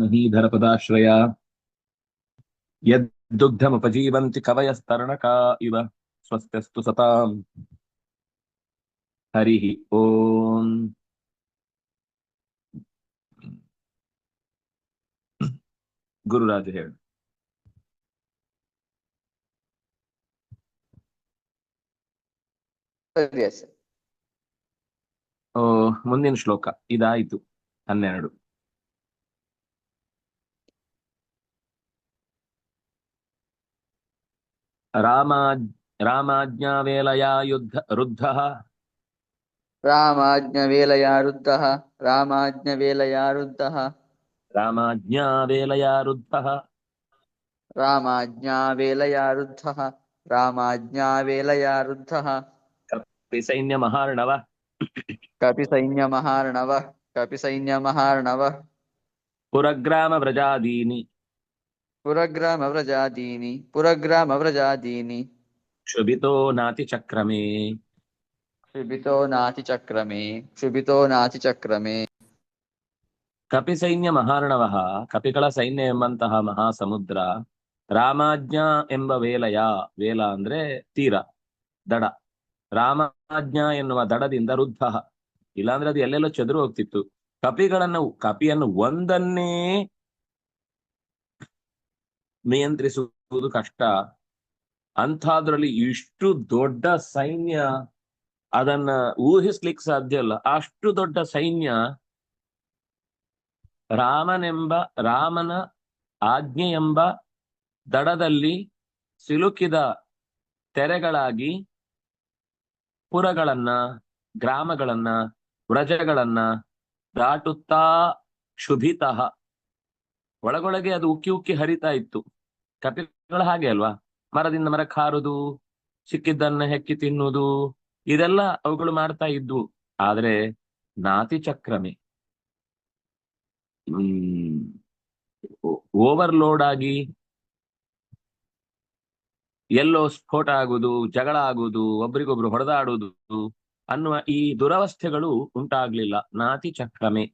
महीधरपदाश्रया यद्दुग्धमुपजीवन्ति कवयस्तरणका इव स्वस्त्यस्तु सताम् हरिः ओम् ಗುರುರಾಜ ಹೇಳು ಸರಿ ಸರ್ ಓ, ಮುಂದಿನ ಶ್ಲೋಕ ಇದಾಯಿತು ಹನ್ನೆರಡು ರಾಮಾ ರಾಮಾಜ್ಞಾವೇಲಯಾ ಯುದ್ಧ रुद्धः ರಾಮಾಜ್ಞವೇಲಯಾ ವೃದ್ಧಃ ರಾಮಾಜ್ಞವೇಲಯಾ ವೃದ್ಧಃ. ರಾಮಾಜ್ಞಾವೇಲಯಾ ರುದ್ಧಃ ರಾಮಾಜ್ಞಾವೇಲಯಾ ವೃದ್ಧಃ ರಾಮಾಜ್ಞಾವೇಲಯಾ ಕಪಿ ಸೈನ್ಯ ಮಹಾರ್ಣವ. ಕಪಿಸೈನ್ಯಮಹಾರ್ಣವಃ ಪುರಗ್ರಾಮವ್ರಜಾದೀನಿ ಪುರಗ್ರಾಮವ್ರಜಾದೀನಿ ಪುರಗ್ರಾಮವ್ರಜಾದೀನಿ ಕ್ಷುಭಿತೋ ನಾತಿಚಕ್ರಮೇ ಕ್ಷುಭಿತೋ ನಾತಿಚಕ್ರಮೇ ಕ್ಷುಭಿತೋ ನಾತಿಚಕ್ರಮೇ ಕಪಿಸೈನ್ಯ ಮಹಾರ್ಣವಃ ಕಪಿಗಳ ಸೈನ್ಯ ಎಂಬಂತಹ ಮಹಾಸಮುದ್ರ ರಾಮಾಜ್ಞ ಎಂಬ ವೇಲಯ ವೇಲ ಅಂದ್ರೆ ತೀರ ದಡ। ರಾಮಾಜ್ಞ ಎನ್ನುವ ದಡದಿಂದ ರುದ್ಧ ಇಲ್ಲಾಂದ್ರೆ ಅದು ಎಲ್ಲೆಲ್ಲೋ ಚದುರು ಹೋಗ್ತಿತ್ತು. ಕಪಿಗಳನ್ನು ಕಪಿಯನ್ನು ಒಂದನ್ನೇ ನಿಯಂತ್ರಿಸುವುದು ಕಷ್ಟ. ಅಂಥದ್ರಲ್ಲಿ ಇಷ್ಟು ದೊಡ್ಡ ಸೈನ್ಯ ಅದನ್ನ ಊಹಿಸ್ಲಿಕ್ಕೆ ಸಾಧ್ಯ ಇಲ್ಲ. ಅಷ್ಟು ದೊಡ್ಡ ಸೈನ್ಯ ರಾಮನೆಂಬ, ರಾಮನ ಆಜ್ಞೆ ಎಂಬ ದಡದಲ್ಲಿ ಸಿಲುಕಿದ ತೆರೆಗಳಾಗಿ ಪುರಗಳನ್ನ, ಗ್ರಾಮಗಳನ್ನ, ವ್ರಜಗಳನ್ನ ದಾಟುತ್ತಾ ಶುಭಿತಃ. ಒಳಗೊಳಗೆ ಅದು ಉಕ್ಕಿ ಉಕ್ಕಿ ಹರಿತಾ ಇತ್ತು. ಕಪಿಗಳು ಹಾಗೆ ಅಲ್ವಾ? ಮರದಿಂದ ಮರ ಹಾರುದು ಸಿಕ್ಕಿದ್ದನ್ನ ಹೆಕ್ಕಿ ತಿನ್ನುವುದು ಇದೆಲ್ಲ ಅವುಗಳು ಮಾಡ್ತಾ ಇದ್ವು. ಆದ್ರೆ ನಾತಿ ಚಕ್ರಮೆ. ಹ್ಮ್, ಓವರ್ಲೋಡ್ ಆಗಿ ಎಲ್ಲೋ ಸ್ಫೋಟ ಆಗುದು, ಜಗಳ ಆಗುದು, ಒಬ್ರಿಗೊಬ್ರು ಹೊಡೆದಾಡುವುದು ಅನ್ನುವ ಈ ದುರವಸ್ಥೆಗಳು ಉಂಟಾಗ್ಲಿಲ್ಲ. ನಾತಿ ಚಕ್ರಮೆ.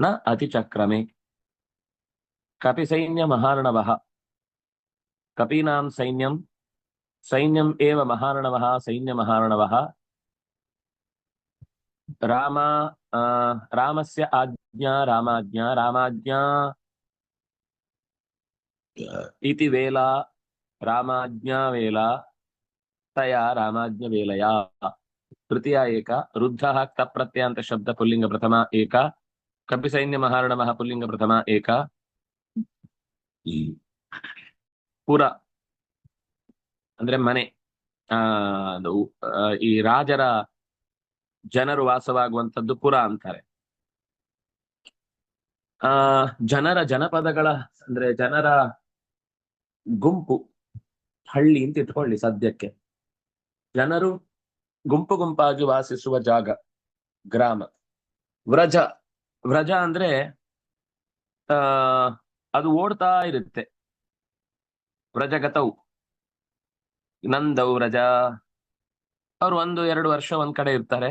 ನ ಅತಿ ಚಕ್ರಮೆ. ಕಪಿ ಸೈನ್ಯ ಮಹಾರ್ಣವಃ ಕಪೀನಾಂ ಸೈನ್ಯಂ ಸೈನ್ಯಂ ಏವ ಮಹಾರ್ಣವಃ ಸೈನ್ಯ ಮಹಾರ್ಣವಃ ರಾಮ ಆ, ರಾಮಸ್ಯ ಆಜ್ಞಾ ರಾಮಾಜ್ಞಾ ರಾಮಾಜ್ಞಾ ಇತಿ ವೇಲಾ ರಾಮಾಜ್ಞಾ ವೇಲಾ ತಯಾ ರಾಮಾಜ್ಞ ವೇಲಯಾ ತೃತೀಯ ಏಕ ವೃದ್ಧಃ ಕ್ತ ಪ್ರತ್ಯಂತ ಶಬ್ದ ಪುಲ್ಲಿಂಗ ಪ್ರಥಮ ಏಕ ಕಪಿ ಸೈನ್ಯ ಮಹಾರ್ಣವಃ ಪುಲ್ಲಿಂಗ ಪ್ರಥಮ ಏಕ ಪುರ. ಅಂದ್ರೆ ಮನೆ. ಆ ಈ ರಾಜರ ಜನರು ವಾಸವಾಗುವಂತದ್ದು ಪುರ ಅಂತಾರೆ. ಆ, ಜನರ ಜನಪದಗಳ, ಅಂದ್ರೆ ಜನರ ಗುಂಪು, ಹಳ್ಳಿ ಅಂತ ಇಟ್ಕೊಳ್ಳಿ ಸದ್ಯಕ್ಕೆ. ಜನರು ಗುಂಪು ಗುಂಪಾಗಿ ವಾಸಿಸುವ ಜಾಗ, ಗ್ರಾಮ. ವ್ರಜ ವ್ರಜ ಅಂದ್ರೆ, ಆ, ಅದು ಓಡ್ತಾ ಇರುತ್ತೆ. ವ್ರಜಗತವು ನಂದವು ವ್ರಜ ಅವ್ರು ಒಂದು, ಎರಡು ವರ್ಷ ಒಂದ್ ಕಡೆ ಇರ್ತಾರೆ.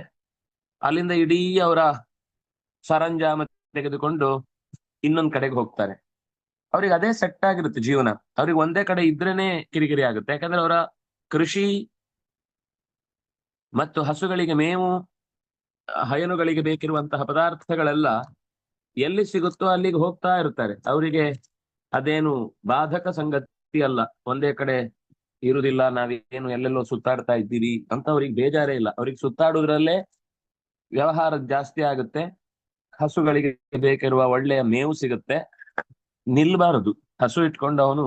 ಅಲ್ಲಿಂದ ಇಡೀ ಅವರ ಸರಂಜಾಮ ತೆಗೆದುಕೊಂಡು ಇನ್ನೊಂದ್ ಕಡೆಗೆ ಹೋಗ್ತಾರೆ. ಅವ್ರಿಗೆ ಅದೇ ಸೆಟ್ ಆಗಿರುತ್ತೆ ಜೀವನ. ಅವ್ರಿಗೆ ಒಂದೇ ಕಡೆ ಇದ್ರೇನೆ ಕಿರಿಕಿರಿ ಆಗುತ್ತೆ. ಯಾಕಂದ್ರೆ ಅವರ ಕೃಷಿ ಮತ್ತು ಹಸುಗಳಿಗೆ ಮೇವು, ಹಯನುಗಳಿಗೆ ಬೇಕಿರುವಂತಹ ಪದಾರ್ಥಗಳೆಲ್ಲ ಎಲ್ಲಿ ಸಿಗುತ್ತೋ ಅಲ್ಲಿಗೆ ಹೋಗ್ತಾ ಇರ್ತಾರೆ. ಅವರಿಗೆ ಅದೇನು ಬಾಧಕ ಸಂಗತಿ ಅಲ್ಲ. ಒಂದೇ ಕಡೆ ಇರುದಿಲ್ಲ ನಾವೇನು ಎಲ್ಲೆಲ್ಲೋ ಸುತ್ತಾಡ್ತಾ ಇದ್ದೀವಿ ಅಂತ ಅವ್ರಿಗೆ ಬೇಜಾರೇ ಇಲ್ಲ. ಅವ್ರಿಗೆ ಸುತ್ತಾಡುದ್ರಲ್ಲೇ ವ್ಯವಹಾರ ಜಾಸ್ತಿ ಆಗುತ್ತೆ. ಹಸುಗಳಿಗೆ ಬೇಕಿರುವ ಒಳ್ಳೆಯ ಮೇವು ಸಿಗುತ್ತೆ. ನಿಲ್ಬಾರದು. ಹಸು ಇಟ್ಕೊಂಡು ಅವನು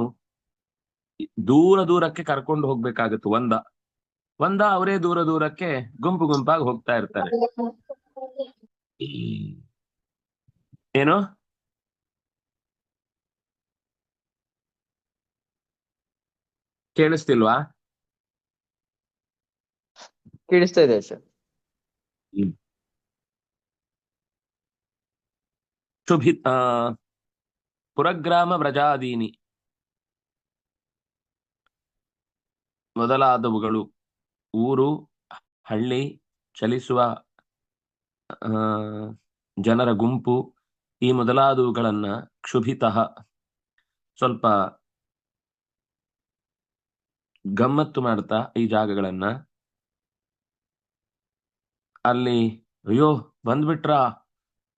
ದೂರ ದೂರಕ್ಕೆ ಕರ್ಕೊಂಡು ಹೋಗ್ಬೇಕಾಗತ್ತು ಒಂದ. ಒಂದ ಅವರೇ ದೂರ ದೂರಕ್ಕೆ ಗುಂಪು ಗುಂಪಾಗಿ ಹೋಗ್ತಾ ಇರ್ತಾರೆ. ಏನು? ಕೇಳಿಸ್ತಿಲ್ವಾ ಕೇಳಿಸ್ತಾ ಇದೆ ಸರ್. ಶುಭಿ ಪುರಗ್ರಾಮ ವ್ರಜಾದೀನಿ ಮೊದಲಾದವುಗಳು. ಊರು ಹಳ್ಳಿ ಚಲಿಸುವ ಜನರ ಗುಂಪು ಈ ಮೊದಲಾದವುಗಳನ್ನ ಕ್ಷುಭಿತ ಸ್ವಲ್ಪ ಗಮ್ಮತ್ತು ಮಾಡ್ತಾ ಈ ಜಾಗಗಳನ್ನ. ಅಲ್ಲಿ, ಅಯ್ಯೋ, ಬಂದ್ಬಿಟ್ರಾ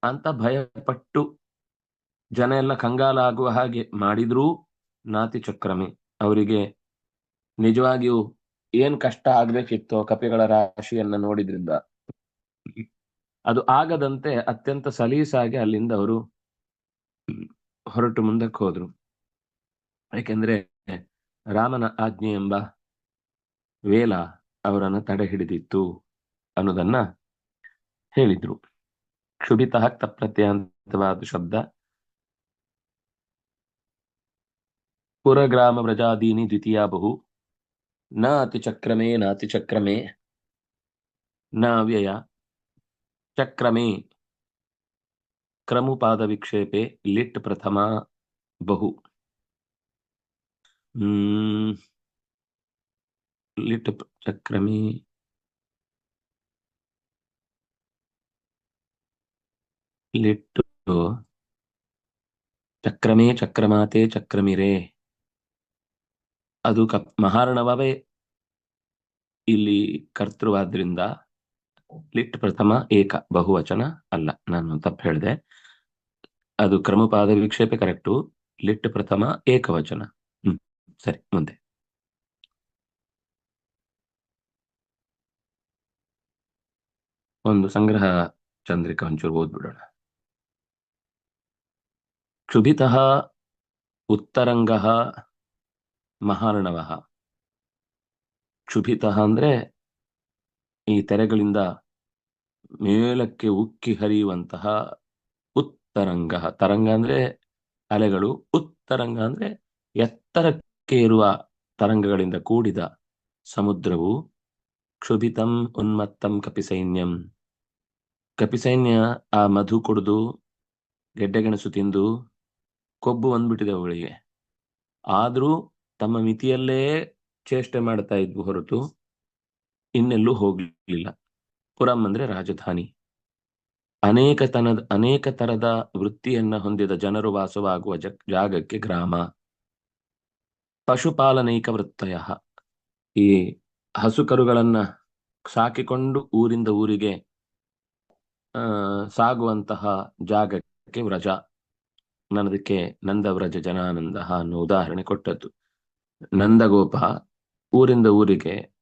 ಅಂತ ಭಯಪಟ್ಟು ಜನ ಎಲ್ಲ ಕಂಗಾಲಾಗುವ ಹಾಗೆ ಮಾಡಿದ್ರೂ ನಾತಿ ಚಕ್ರಮೆ. ಅವರಿಗೆ ನಿಜವಾಗಿಯೂ ಏನ್ ಕಷ್ಟ ಆಗ್ಬೇಕಿತ್ತೋ ಕಪಿಗಳ ರಾಶಿಯನ್ನ ನೋಡಿದ್ರಿಂದ. ಅದು ಆಗದಂತೆ ಅತ್ಯಂತ ಸಲೀಸಾಗಿ ಅಲ್ಲಿಂದ ಅವರು ಹೊರಟು ಮುಂದಕ್ಕೆ ಹೋದ್ರು. ಯಾಕೆಂದ್ರೆ ರಾಮನ ಆಜ್ಞೆ ಎಂಬ ವೇಲ ಅವರನ್ನು ತಡೆ ಹಿಡಿದಿತ್ತು ಅನ್ನೋದನ್ನ ಹೇಳಿದ್ರು. ಕ್ಷುಭಿತ ಪ್ರತ್ಯಂತವಾದ ಶಬ್ದ. ಪುರಗ್ರಾಮ ವ್ರಜಾದೀನಿ ದ್ವಿತೀಯ ಬಹು. ನ ಅತಿಚಕ್ರಮೇ ನಾತಿಚಕ್ರಮೇ ನ ವ್ಯಯ ಚಕ್ರಮೇ. ಕ್ರಮುಪಾದ ವಿಕ್ಷೇಪೆ ಲಿಟ್ ಪ್ರಥಮ ಬಹು. ಲಿಟ್ ಚಕ್ರಮೇ. ಲಿಟ್ಟು. ಚಕ್ರಮೇ ಚಕ್ರಮಾತೆ ಚಕ್ರಮಿರೇ. ಅದು ಕಪ್ ಮಹಾರ್ಣವೇ ಇಲ್ಲಿ ಕರ್ತೃವಾದ್ರಿಂದ ಲಿಟ್ ಪ್ರಥಮ ಏಕ ಬಹುವಚನ ಅಲ್ಲ, ನಾನು ತಪ್ಪು ಹೇಳಿದೆ. ಅದು ಕ್ರಮಪಾದ ವಿಕ್ಷೇಪ ಕರೆಕ್ಟು. ಲಿಟ್ ಪ್ರಥಮ ಏಕವಚನ. ಸರಿ ಮುಂದೆ ಒಂದು ಸಂಗ್ರಹ ಚಂದ್ರಿಕಾ ಒಂಚೂರು ಓದ್ಬಿಡೋಣ. ಕ್ಷುಭಿತ ಉತ್ತರಂಗ ಮಹಾರ್ಣವ. ಕ್ಷುಭಿತ ಅಂದ್ರೆ ಈ ತೆರೆಗಳಿಂದ ಮೇಲಕ್ಕೆ ಉಕ್ಕಿ ಹರಿಯುವಂತಹ ಉತ್ತರಂಗ. ತರಂಗ ಅಂದ್ರೆ ಅಲೆಗಳು, ಉತ್ತರಂಗ ಅಂದ್ರೆ ಎತ್ತರಕ್ಕೆ ಇರುವ ತರಂಗಗಳಿಂದ ಕೂಡಿದ ಸಮುದ್ರವು ಕ್ಷುಭಿತಂ ಉನ್ಮತ್ತಂ ಕಪಿಸೈನ್ಯಂ. ಕಪಿಸೈನ್ಯ ಆ ಮಧು ಕುಡಿದು ಗೆಡ್ಡೆಗೆಣಸು ತಿಂದು ಕೊಬ್ಬು ಬಂದ್ಬಿಟ್ಟಿದೆ ಅವಳಿಗೆ. ಆದ್ರೂ ತಮ್ಮ ಮಿತಿಯಲ್ಲೇ ಚೇಷ್ಟೆ ಮಾಡ್ತಾ ಇದ್ವು ಹೊರತು ಇನ್ನೆಲ್ಲೂ ಹೋಗ್ಲಿಲ್ಲ. ಪುರಂ ಅಂದ್ರೆ ರಾಜಧಾನಿ. ಅನೇಕ ತನದ, ಅನೇಕ ತರದ ವೃತ್ತಿಯನ್ನ ಹೊಂದಿದ ಜನರು ವಾಸವಾಗುವ ಜಗ್, ಜಾಗಕ್ಕೆ ಗ್ರಾಮ. ಪಶುಪಾಲನೈಕ ವೃತ್ತಯ. ಈ ಹಸುಕರುಗಳನ್ನ ಸಾಕಿಕೊಂಡು ಊರಿಂದ ಊರಿಗೆ ಸಾಗುವಂತಹ ಜಾಗಕ್ಕೆ ವ್ರಜ. ನನ್ನದಕ್ಕೆ ನಂದವ್ರಜ ಜನಾನಂದ ಅನ್ನೋ ಉದಾಹರಣೆ ಕೊಟ್ಟದ್ದು. ನಂದಗೋಪ ಊರಿಂದ ಊರಿಗೆ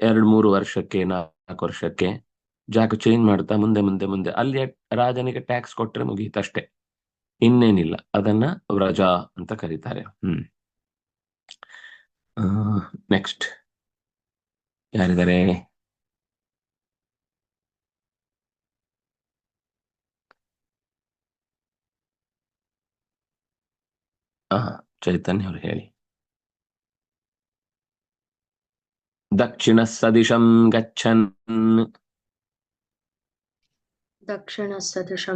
ಎರಡ್ ಮೂರು ವರ್ಷಕ್ಕೆ, ನಾಲ್ಕು ವರ್ಷಕ್ಕೆ ಜಾಗ ಚೇಂಜ್ ಮಾಡ್ತಾ ಮುಂದೆ ಮುಂದೆ ಮುಂದೆ. ಅಲ್ಲಿ ರಾಜನಿಗೆ ಟ್ಯಾಕ್ಸ್ ಕೊಟ್ರೆ ಮುಗೀತಷ್ಟೇ. ಇನ್ನೇನಿಲ್ಲ. ಅದನ್ನ ವ್ರಜ ಅಂತ ಕರೀತಾರೆ. ಹ್ಮ್. नेक्स्ट क्या करें चैतन्य दक्षिण सदिश गक्षिण सदिश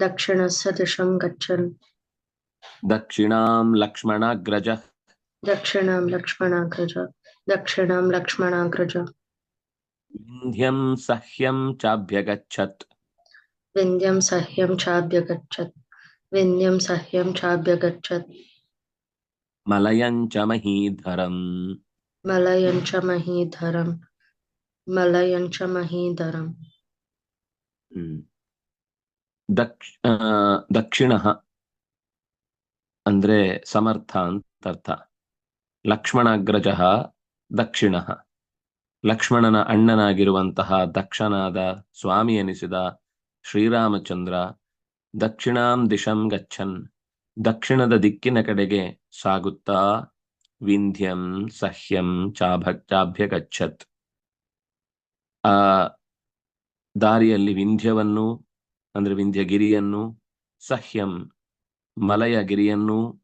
गक्षिण सदिश गक्षिण लक्ष्मणग्रज। दक्षिणां लक्ष्मणाग्रज दक्षिणां लक्ष्मणाग्रज ವಿಂಧ್ಯಂ ಸಹ್ಯಂ ಚಾಭ್ಯಗಚ್ಚತ್ विन्द्यं सह्यं चाभ्यगच्छत् विन्द्यं सह्यं चाभ्यगच्छत् ಮಲಯಂ ಚ ಮಹೀಧರಂ मलयं च महीधरं मलयं च महीधरम् ಹ್ಮ್ ದಕ್ಷ ಆ, ದಕ್ಷಿಣ ಅಂದ್ರೆ ಸಮರ್ಥ ಅಂತ ಅರ್ಥ ಲಕ್ಷ್ಮಣಾಗ್ರಜ ದಕ್ಷಿಣ. ಲಕ್ಷ್ಮಣನ ಅಣ್ಣನಾಗಿರುವಂತಹ ದಕ್ಷನಾದ ಸ್ವಾಮಿ ಎನಿಸಿದ ಶ್ರೀರಾಮಚಂದ್ರ ದಕ್ಷಿಣಾಂ ದಿಶಂ ಗಚ್ಚನ್, ದಕ್ಷಿಣದ ದಿಕ್ಕಿನ ಕಡೆಗೆ ಸಾಗುತ್ತಾ, ವಿಂಧ್ಯಂ ಸಹ್ಯಂ ಚಾಭ ಚಾಭ್ಯಗಚ್ಚತ್ ಆ ದಾರಿಯಲ್ಲಿ ವಿಂಧ್ಯವನ್ನು, ಅಂದ್ರೆ ವಿಂಧ್ಯಗಿರಿಯನ್ನು, ಸಹ್ಯಂ ಮಲಯಗಿರಿಯನ್ನು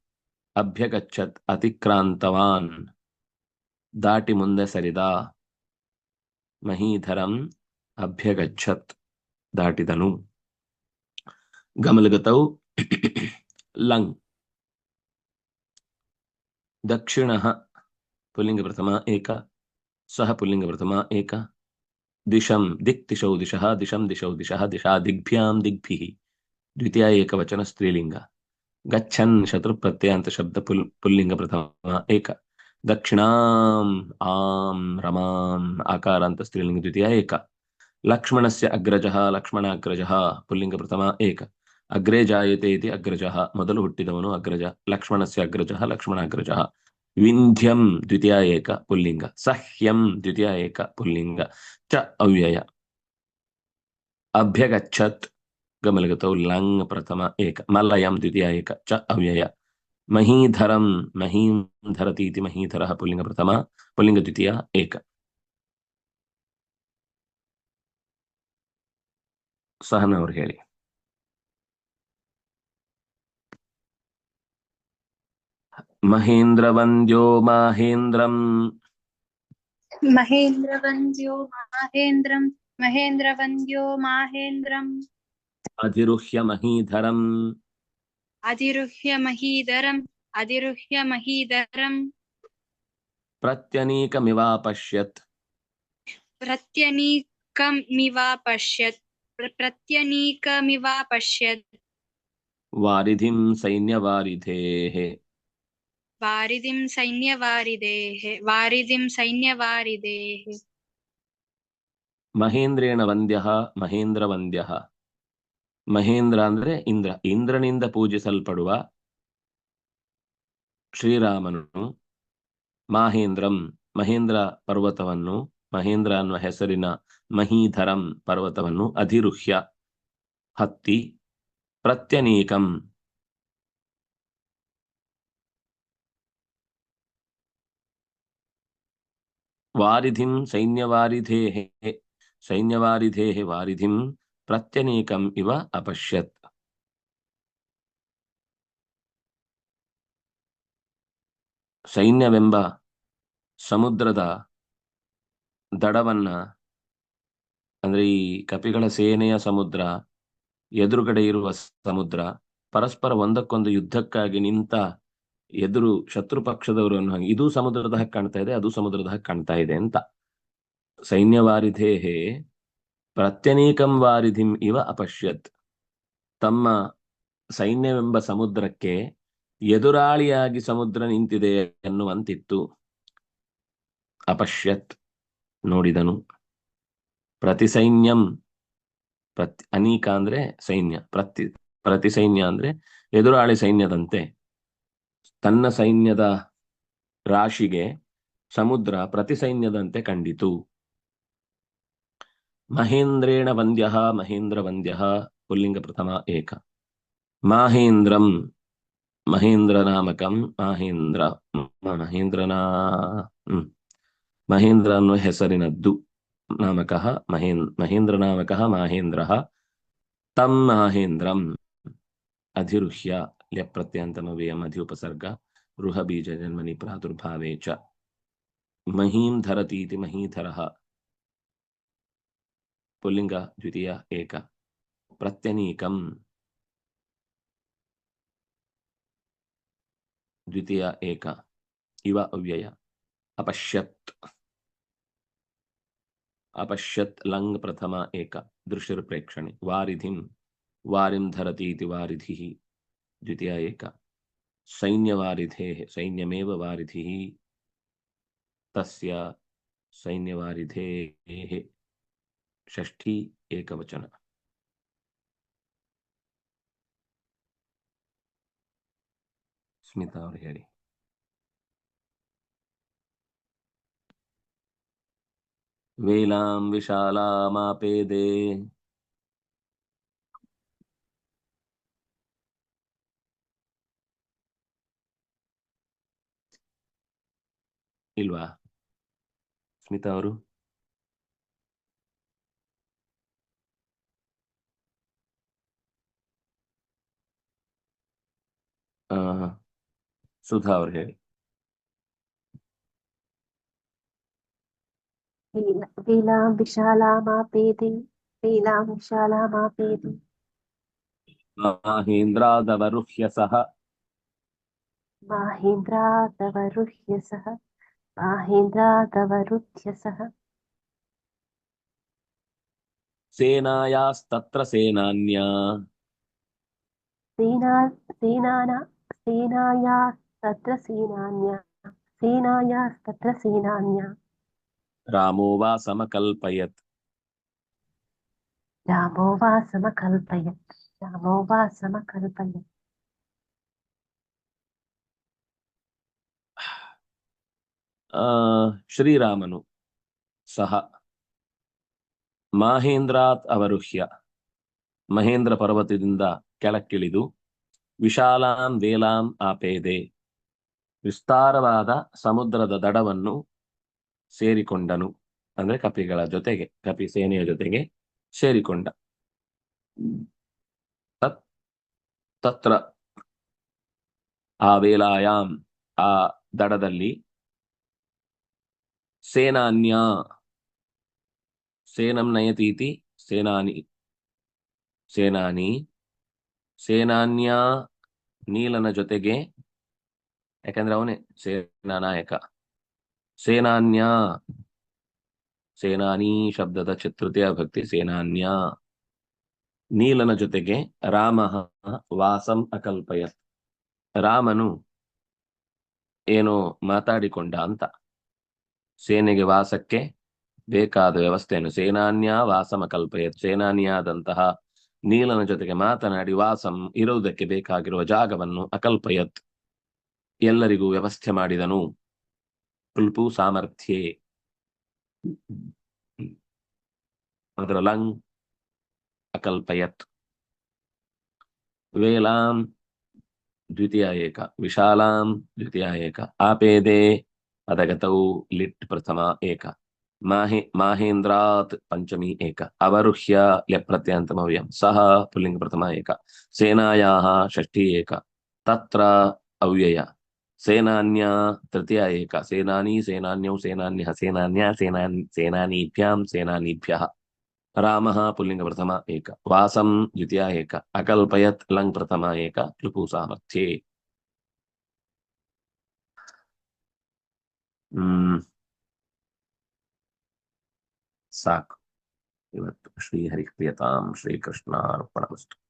ಅಭ್ಯಗಚ್ಚತ್ ಅತಿಕ್ರಾಂತವಾನ್ ದಾಟಿ ಮುಂದೆ ಸರಿದ ಮಹೀಧರಂ ಅಭ್ಯಗಚ್ಚತ್ ದಾಟಿದನು ಗಮಲಗತೌ ಲಂಗ್ ದಕ್ಷಿಣ ಪುಲ್ಲಿಂಗ ಪ್ರಥಮ ಏಕ ಸಹ ಪುಲ್ಲಿಂಗ ಪ್ರಥಮ ಏಕ ದಿಶಂ ದಿಕ್ ದಿಶೌ ದಿಶಃ ದಿಶಂ ದಿಶೌ ದಿಶಃ ದಿಶಾ ದಿಗ್ಭ್ಯಾಂ ದಿಗ್ಭಿಃ ದ್ವಿತೀಯ ಏಕವಚನ ಸ್ತ್ರೀಲಿಂಗ ಗಚ್ಚನ್ ಶತ್ರು ಪ್ರತ್ಯಯ ಅಂತ ಶಬ್ದ ಪುಲ್ ಪುಲ್ಲಿಂಗ ಪ್ರಥಮ ಏಕ ದಕ್ಷಿಣಾಂ ಆಂ ರಮಾಂ ಆಕಾರ ಅಂತ ಸ್ತ್ರೀಲಿಂಗ ದ್ವಿತೀಯ ಏಕ ಲಕ್ಷ್ಮಣಸ್ಯ ಅಗ್ರಜಃ ಲಕ್ಷ್ಮಣಾಗ್ರಜಃ ಪುಲ್ಲಿಂಗ ಪ್ರಥಮ ಏಕ ಅಗ್ರೇ ಜಾಯತೆ ಇತಿ ಅಗ್ರಜಃ ಮೊದಲು ಹುಟ್ಟಿದವನು ಅಗ್ರಜ ಲಕ್ಷ್ಮಣಸ್ಯ ಅಗ್ರಜಃ, ಲಕ್ಷ್ಮಣಾಗ್ರಜಃ। ವಿಂಧ್ಯಂ ದ್ವಿತೀಯ ಏಕ, ಪುಲ್ಲಿಂಗ। ಸಹ್ಯಂ ದ್ವಿತೀಯ ಏಕ, ಪುಲ್ಲಿಂಗ। ಚ ಅವ್ಯಯ। ಅಭ್ಯಗಚ್ಚತ್ ಗಮಲಗತೌ ಲಂಗ್ ಪ್ರಥಮ ಏಕ ಮಲ್ಲಯಂ ದ್ವಿತೀಯ ಏಕ ಚ ಅವ್ಯಯ ಮಹೀಧರಂ ಮಹೀಂ ಧರತಿ ಇತಿ ಮಹೀಧರಃ ಪುಲ್ಲಿಂಗ ಪ್ರಥಮ ಪುಲ್ಲಿಂಗ ದ್ವಿತೀಯ ಏಕ ಸಹನ ಅವ್ರು ಹೇಳಿ ಮಹೇಂದ್ರ ವಂದ್ಯೋ ಮಾಹೇಂದ್ರಂ महेन्द्रवन्द्यो माहेन्द्रं महेन्द्रवन्द्यो माहेन्द्रम् ಅಧಿರುಹ್ಯ ಮಹೀಧರಂ अधिरुह्य महीधरम अधिरुह्य महीधरम अधिरुह्य महीधरम प्रत्यनीकमिवा पश्यत प्रत्यनीकमिवा पश्यत प्रत्यनीकमिवा पश्यत वारिधिम प्रत्यनीकमिवापश्यत् प्रत्यनीकमिवापश्यत् वारिधिम वारिधिं सैन्यवारिधेः। वारिधिम सैन्यवारिधेः। वारिधिं महेंद्रेण महेन्द्रेण महेंद्र महेन्द्रवन्द्यः। ಮಹೇಂದ್ರ ಅಂದ್ರೆ ಇಂದ್ರ. ಇಂದ್ರನಿಂದ ಪೂಜಿಸಲ್ಪಡುವ ಶ್ರೀರಾಮನು ಮಾಹೇಂದ್ರಂ, ಮಹೇಂದ್ರ ಪರ್ವತವನ್ನು, ಮಹೇಂದ್ರ ಅನ್ನುವ ಹೆಸರಿನ ಮಹೀಧರಂ ಪರ್ವತವನ್ನು ಅಧಿರುಹ್ಯ, ಹತ್ತಿ, ಪ್ರತ್ಯನೀಕಂ. ವಾರಿಧಿಂ ಸೈನ್ಯವಾರಿಧೇಹೇ, ಸೈನ್ಯವಾರಿಧೇಹೆ ವಾರಿಧಿಂ ಪ್ರತ್ಯನೀಕಂ ಇವ ಅಪಶ್ಯತ್. ಸೈನ್ಯವೆಂಬ ಸಮುದ್ರದ ದಡವನ್ನ, ಅಂದ್ರೆ ಈ ಕಪಿಗಳ ಸೇನೆಯ ಸಮುದ್ರ, ಎದುರುಗಡೆ ಇರುವ ಸಮುದ್ರ, ಪರಸ್ಪರ ಒಂದಕ್ಕೊಂದು ಯುದ್ಧಕ್ಕಾಗಿ ನಿಂತ ಎದುರು ಶತ್ರು ಪಕ್ಷದವರು ಅನ್ನೋ ಇದು ಸಮುದ್ರದ ಹಾಗೆ ಕಾಣ್ತಾ ಇದೆ, ಅದು ಸಮುದ್ರದ ಹಾಗೆ ಕಾಣ್ತಾ ಇದೆ ಅಂತ. ಸೈನ್ಯವಾರಿಧೇಹೇ ಪ್ರತ್ಯನೀಕಂ ವಾರಿಧಿಂ ಇವ ಅಪಶ್ಯತ್. ತಮ್ಮ ಸೈನ್ಯವೆಂಬ ಸಮುದ್ರಕ್ಕೆ ಎದುರಾಳಿಯಾಗಿ ಸಮುದ್ರ ನಿಂತಿದೆ ಎನ್ನುವಂತಿತ್ತು. ಅಪಶ್ಯತ್ ನೋಡಿದನು. ಪ್ರತಿ ಸೈನ್ಯಂ ಪ್ರತಿ ಅನೀಕ ಅಂದ್ರೆ ಸೈನ್ಯ, ಪ್ರತಿ ಪ್ರತಿ ಸೈನ್ಯ ಅಂದ್ರೆ ಎದುರಾಳಿ ಸೈನ್ಯದಂತೆ. ತನ್ನ ಸೈನ್ಯದ ರಾಶಿಗೆ ಸಮುದ್ರ ಪ್ರತಿ ಸೈನ್ಯದಂತೆ ಕಂಡಿತು. ಮಹೇಂದ್ರೇಣ ವಂದ್ಯ ಮಹೇಂದ್ರ ವಂದ್ಯ ಪುಲ್ಲಿಂಗ ಪ್ರಥಮ ಏಕ. ಮಾಹೇಂದ್ರಂ ಮಹೇಂದ್ರ ನಾಮಕಂ ಮಹೇಂದ್ರ ಮಹೇಂದ್ರನಾ ಮಹೇಂದ್ರ ಅನ್ನುವ ಹೆಸರಿನದ್ದು. ನಾಮಕ ಮಹೇನ್ ಮಹೇಂದ್ರ ನಾಮಕ ಮಾಹೇಂದ್ರ ತಂ ಮಾಹೇಂದ್ರಂ. ಅಧಿರುಹ್ಯ ಲ್ಯಪ್ರತ್ಯಂತಮವ್ಯಯಂ ಅಧಿ ಉಪಸರ್ಗ. ರುಹ ಬೀಜ ಜನ್ಮನಿ ಪ್ರಾದುರ್ಭಾವೇ ಚ. ಮಹೀಂ ಧರತೀತಿ ಮಹೀಧರಃ ಪುಲ್ಲಿಂಗ ದ್ವಿತೀಯ ಏಕ ಪ್ರತ್ಯನೀಕಂ ದ್ವಿತೀಯ ಏಕ ಇವ ಅವ್ಯಯ ಅಪಶ್ಯತ್ ಅಪಶ್ಯತ್ ಲಂಗ್ ಪ್ರಥಮ ಏಕ ದೃಶ್ಯರ್ ಪ್ರೇಕ್ಷಣೆ ವಾರಿಧಿಂ ವಾರಿಂ ಧರತಿ ಇತಿ ವಾರಿಧಿಃ ದ್ವಿತೀಯ ಏಕ ಸೈನ್ಯವಾರಿಧೇಃ ಸೈನ್ಯಮೇವ ವಾರಿಧಿಃ ತಸ್ಯ ಸೈನ್ಯವಾರಿಧೇಃ ಷಷ್ಠಿ ಏಕವಚನ. ಸ್ಮಿತಾ ಅವರು ಹೇಳಿ. ವೇಲಾಂ ವಿಶಾಲಾಮಾಪೇದೆ. ಇಲ್ವಾ? ಸ್ಮಿತಾ ಅವರು? சுதா அவர்கள் வீலாம் விஷாலாமாபேதி வீலாம் விஷாலாமாபேதி माहेन्द्रादवरुह्य सह माहेन्द्रादवरुह्य सह माहेन्द्रादवरुह्य सह सेनायास्तत्र सेनान्या। सेना सेनाना सेनायास्तत्र सेनान्या सेनायास्तत्र सेनान्या रामो वा समकल्पयत् रामो वा समकल्पयत् रामो वा समकल्पयत् ಆ ಶ್ರೀರಾಮನು ಸಹ ಮಾಹೇಂದ್ರಾತ್ ಅವರುಹ್ಯ ಮಹೇಂದ್ರ ಪರ್ವತದಿಂದ ಕೆಳಕ್ಕಿಳಿದು ವಿಶಾಲಾಂ ವೇಲಾಂ ಆಪೇದೆ. ವಿಸ್ತಾರವಾದ ಸಮುದ್ರದ ದಡವನ್ನು ಸೇರಿಕೊಂಡನು. ಅಂದ್ರೆ ಕಪಿಗಳ ಜೊತೆಗೆ, ಕಪಿ ಸೇನೆಯ ಜೊತೆಗೆ ಸೇರಿಕೊಂಡ. ತತ್, ತತ್ರ ಆ ವೇಲಾಯಾಮ್ ಆ ದಡದಲ್ಲಿ ಸೇನಾನ್ಯ, ಸೇನಂ ನಯತೀತಿ, ಸೇನಾನಿ ಸೇನಾನಿ ಸೇನಾನ್ಯ ನೀಲನ ಜೊತೆಗೆ, ಯಾಕಂದ್ರೆ ಅವನೇ ಸೇನಾ ನಾಯಕ. ಸೇನಾನ್ಯ, ಸೇನಾನಿ ಶಬ್ದದ ಚತುರ್ಥಿಯ ಭಕ್ತಿ, ಸೇನಾನ್ಯ ನೀಲನ ಜೊತೆಗೆ ರಾಮ ವಾಸಂ ಅಕಲ್ಪಯತ್ ರಾಮನು ಏನೋ ಮಾತಾಡಿಕೊಂಡ ಅಂತ. ಸೇನೆಗೆ ವಾಸಕ್ಕೆ ಬೇಕಾದ ವ್ಯವಸ್ಥೆಯನ್ನು, ಸೇನಾನ್ಯ ವಾಸಮ ಕಲ್ಪಯತ್ ಸೇನಾನಿಯಾದಂತಹ ನೀಲನ ಜೊತೆಗೆ ಮಾತನಾಡಿ ವಾಸಂ ಇರುವುದಕ್ಕೆ ಬೇಕಾಗಿರುವ ಜಾಗವನ್ನು ಅಕಲ್ಪಯತ್. ಎಲ್ಲರಿಗೂ ವ್ಯವಸ್ಥೆ ಮಾಡಿದನು. ಕುಲ್ಪು ಸಾಮರ್ಥ್ಯೇ. ಅದರ ಲಂಗ್ ಅಕಲ್ಪಯತ್. ವೇಲಾಂ ದ್ವಿತೀಯ ಏಕ. ವಿಶಾಲಾಂ ದ್ವಿತೀಯ ಏಕ. ಆಪೇದೆ ಅದಗತೌ ಲಿಟ್ ಪ್ರಥಮ ಏಕ. ಮಾಹೇ ಮಾಹೇಂದ್ರಾತ್ ಪಂಚಮಿ ಏಕ ಅವರುಹ್ಯ ಲೆಪ್ರತ್ಯಂತಮವ್ಯಂ ಸಹ ಪುಲ್ಲಿಂಗ ಪ್ರಥಮ ಏಕ ಸೇನಾಯಾಹ ಷಷ್ಠಿ ಏಕ ತತ್ರ ಅವ್ಯಯ ಸೇನಾನ್ಯ ತೃತೀಯ ಏಕ ಸೇನಾನಿ ಸೇನಾನ್ಯೌ ಸೇನಾನ್ಯಃ ಸೇನಾನ್ಯ ಸೇನಾನ್ ಸೇನಾನೀಭ್ಯಾಂ ಸೇನಾನೀಭ್ಯಃ ರಾಮಃ ಪುಲ್ಲಿಂಗ ಪ್ರಥಮ ಏಕ ವಾಸಂ ದ್ವಿತೀಯ ಏಕ ಅಕಲ್ಪಯತ್ ಲಂಗ್ ಪ್ರಥಮ ಏಕ ಕ್ಲುಪು ಸಾಮರ್ಥ್ಯೆ ಹ್ಮ್ ಸಾಕು. ಇವತ್ತು ಶ್ರೀಹರಿ ಪ್ರಿಯತಾಂ ಶ್ರೀಕೃಷ್ಣ ಅರ್ಪಣಮಸ್ತು